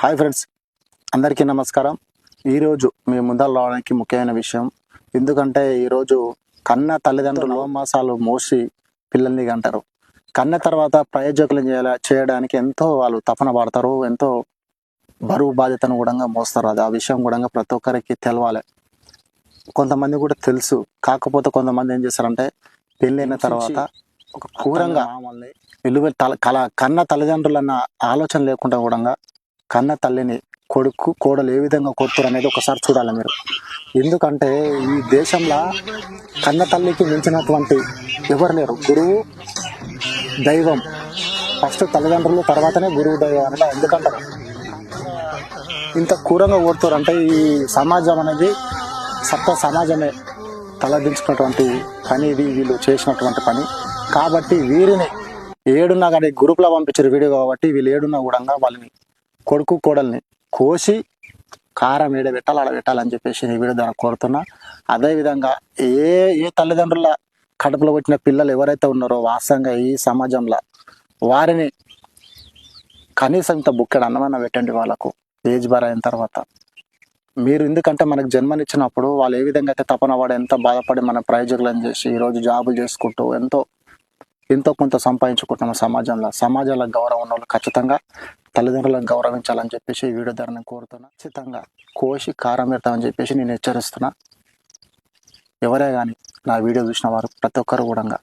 Hi friends అందరికీ నమస్కారం. ఈరోజు మీ ముందర రావడానికి ముఖ్యమైన విషయం ఎందుకంటే ఈరోజు కన్న తల్లిదండ్రులు మాసాలు మోసి పిల్లల్ని కంటారు. కన్న తర్వాత ప్రయోజకులు చేయాల చేయడానికి ఎంతో వాళ్ళు తపన పడతారు ఎంతో బరువు బాధ్యతను కూడా మోస్తారు. అది ఆ విషయం కూడా ప్రతి ఒక్కరికి తెలవాలి. కొంతమంది కూడా తెలుసు. కాకపోతే కొంతమంది ఏం చేస్తారంటే పెళ్ళైన తర్వాత ఒక క్రూరంగా విలువ తల కల కన్న తల్లిదండ్రులు అన్న ఆలోచన లేకుండా కూడా కన్న తల్లిని కొడుకు కోడలు ఏ విధంగా కొడుతురు అనేది ఒకసారి చూడాలి మీరు. ఎందుకంటే ఈ దేశంలో కన్న తల్లికి మించినటువంటి ఎవరు లేరు. గురువు దైవం. ఫస్ట్ తల్లిదండ్రులు తర్వాతనే గురువు దైవం అనేది ఎందుకంటారు? ఇంత క్రూరంగా కొడుతారు అంటే ఈ సమాజం అనేది సత్త సమాజమే తలదించుకున్నటువంటి పని ఇది వీళ్ళు చేసినటువంటి పని. కాబట్టి వీరిని ఏడున్నా కానీ గ్రూప్లో పంపించారు వీడియో కాబట్టి వీళ్ళు ఏడున్నా కూడా వాళ్ళని కొడుకు కోడల్ని కోసి కారం ఏడ పెట్టాలి ఆడ పెట్టాలని చెప్పేసి ఈ వీడియో ద్వారా కోరుతున్నా. అదేవిధంగా ఏ ఏ తల్లిదండ్రుల కడుపులో పుట్టిన పిల్లలు ఎవరైతే ఉన్నారో వాస్తవంగా ఈ సమాజంలో వారిని కనీసం ఇంత బుక్కెడు అన్నమైన పెట్టండి వాళ్ళకు ఏజ్ బార్ అయిన తర్వాత. మీరు ఎందుకంటే మనకు జన్మనిచ్చినప్పుడు వాళ్ళు ఏ విధంగా అయితే తపన వాడు ఎంత బాధపడి మన ప్రయోజకులను చేసి ఈరోజు జాబులు చేసుకుంటూ ఎంతో ఎంతో కొంత సంపాదించుకుంటున్నాం సమాజంలో. సమాజంలో గౌరవం ఉన్న వాళ్ళు ఖచ్చితంగా తల్లిదండ్రులను గౌరవించాలని చెప్పేసి ఈ వీడియో ద్వారా నేను కోరుతున్నా. ఖచ్చితంగా కోసి కారం పెడతామని చెప్పేసి నేను హెచ్చరిస్తున్నా. ఎవరే కానీ నా వీడియో చూసిన వారు ప్రతి ఒక్కరు కూడా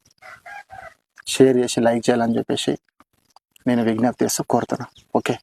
షేర్ చేసి లైక్ చేయాలని చెప్పేసి నేను విజ్ఞప్తి చేస్తూ కోరుతున్నా. ఓకే?